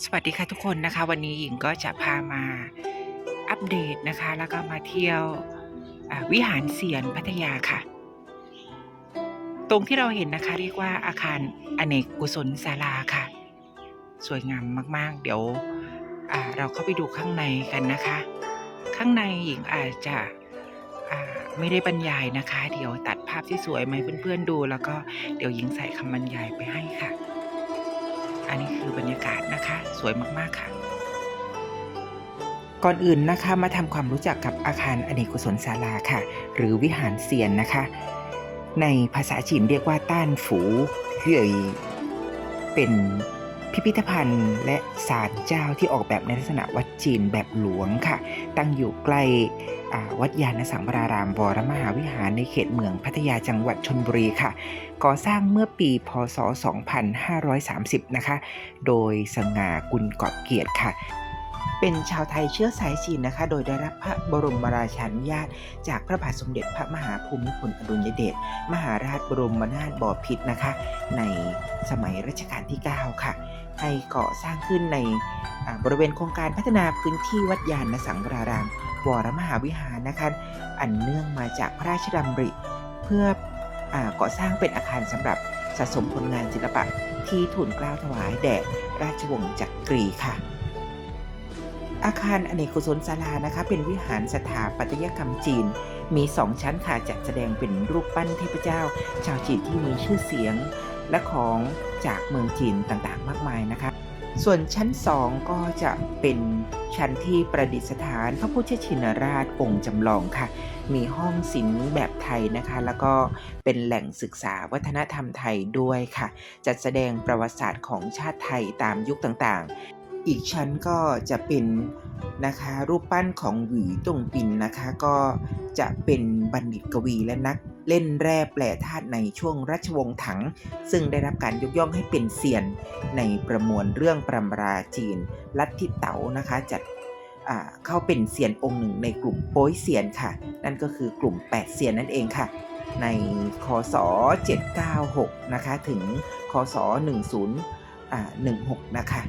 สวัสดีค่ะทุกคนนะคะ วันนี้หญิงก็จะพามาอัปเดตนะคะ แล้วก็มาเที่ยววิหารเสียนพัทยาค่ะ ตรงที่เราเห็นนะคะ เรียกว่าอาคารอเนกกุศลศาลาค่ะ สวยงามมากๆ เดี๋ยวเราเข้าไปดูข้างในกันนะคะ ข้างในหญิงอาจจะไม่ได้บรรยายนะคะ เดี๋ยวตัดภาพที่สวยมาให้เพื่อนๆดู แล้วก็เดี๋ยวหญิงใส่คำบรรยายไปให้ค่ะ อันนี้คือบรรยากาศนะคะ สวยมากๆค่ะ ก่อนอื่นนะคะมาทำความรู้จักกับอาคารอเนกกุศลศาลาค่ะ หรือวิหารเซียนนะคะ ในภาษาจีนเรียกว่าต้านฝูเฮ่ยเป็นพิพิธภัณฑ์และศาลเจ้าที่ออกแบบในลักษณะวัดจีนแบบหลวงค่ะ ตั้งอยู่ใกล้ วัดยานสังวรารามวรมหาวิหารในเขตเมืองพัทยาจังหวัดชนบุรีค่ะ ก่อสร้างเมื่อปีพศ 2530 นะคะ โดยสง่ากุลกอบเกียรติค่ะเป็นชาวไทยเชื้อสายจีนนะคะ โดยได้รับพระบรมราชานุญาต จากพระบาทสมเด็จพระมหาภูมิพลอดุลยเดช มหาราชบรมนาถบพิตรนะคะ ในสมัยรัชกาลที่ 9 ค่ะ ให้ก่อสร้างขึ้นในบริเวณโครงการพัฒนาพื้นที่วัดยานสังวราราม วรมหาวิหารนะคะอันเนื่องมาจากพระราชดำริ เพื่ออก่อสร้างเป็นอาคารสำหรับสะสมผลงานศิลปะที่ทูลกล้าวถวายแด่ราชวงศ์จักรีค่ะ อาคารอเนกกุศลศาลานะคะ เป็นวิหารสถาปัตยกรรมจีน มีสองชั้นค่ะจัดแสดงเป็นรูปปั้นเทพเจ้า ชาวจีนที่มีชื่อเสียงและของจากเมืองจีนต่างๆ มากมายนะคะ ส่วนชั้นสองก็จะเป็นชั้นที่ประดิษฐานพระพุทธชินราชองค์จำลองค่ะ มีห้องศิลป์แบบไทยนะคะ แล้วก็เป็นแหล่งศึกษาวัฒนธรรมไทยด้วยค่ะ จัดแสดงประวัติศาสตร์ของชาติไทยตามยุคต่างๆ อีกชั้นก็จะเป็นนะคะรูปปั้นของหวีตงปินนะคะก็จะเป็นบัณฑิตกวีและนักเล่นแร่แปรธาตุในช่วงราชวงศ์ถัง ซึ่งได้รับการยกย่องให้เป็นเซียน ในประมวลเรื่องปรำราจีน ลัทธิเต๋านะคะจัดเข้าเป็นเซียนองค์หนึ่งในกลุ่มโป้ยเซียนค่ะ นั่นก็คือกลุ่ม 8 เซียนนั่นเองค่ะ ในคศ 796 นะคะถึงคศ 1016 นะคะ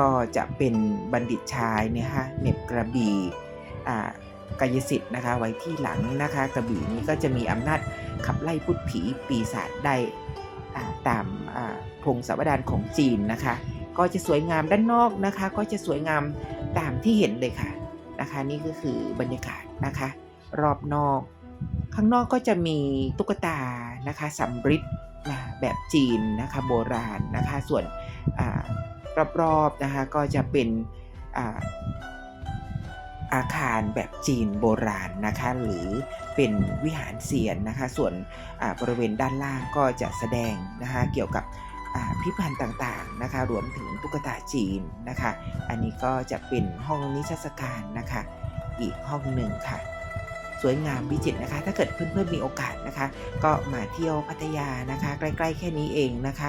ก็จะเป็นบัณฑิตชายนี่ยฮะเหน็บกระบี่กายสิทธิ์นะคะไว้ที่หลังนะคะกระบี่นี้ก็จะมีอำนาจขับไล่พูดผีปีศาจได้ตามพงศาวดารของจีนนะคะ ก็จะสวยงามด้านนอกนะคะ ก็จะสวยงามตามที่เห็นเลยค่ะนะคะนี่ก็คือบรรยากาศนะคะ รอบนอก ข้างนอกก็จะมีตุ๊กตานะคะสำริดนะแบบจีนนะคะโบราณนะคะส่วน รอบๆนะคะก็จะเป็นอาอาคารแบบจีนโบราณนะคะหรือเป็นวิหารเซียนนะคะ ส่วนบริเวณด้านล่างก็จะแสดงนะคะเกี่ยวกับพิพิธภัณฑ์ต่างๆนะคะรวมถึงตุ๊กตาจีนนะคะ อันนี้ก็จะเป็นห้องนิทรรศการนะคะ อีกห้องหนึ่งค่ะ สวยงามวิจิตรนะคะ ถ้าเกิดเพื่อนๆมีโอกาสนะคะ ก็มาเที่ยวพัทยานะคะ ใกล้ๆแค่นี้เองนะคะ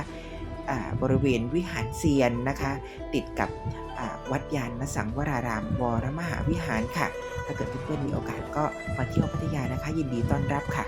บริเวณวิหารเซียนนะคะ ติดกับวัดยานนสังวรารามวรมหาวิหารค่ะ ถ้าเกิดเพื่อนๆมีโอกาสก็มาเที่ยวพัทยานะคะ ยินดีต้อนรับค่ะ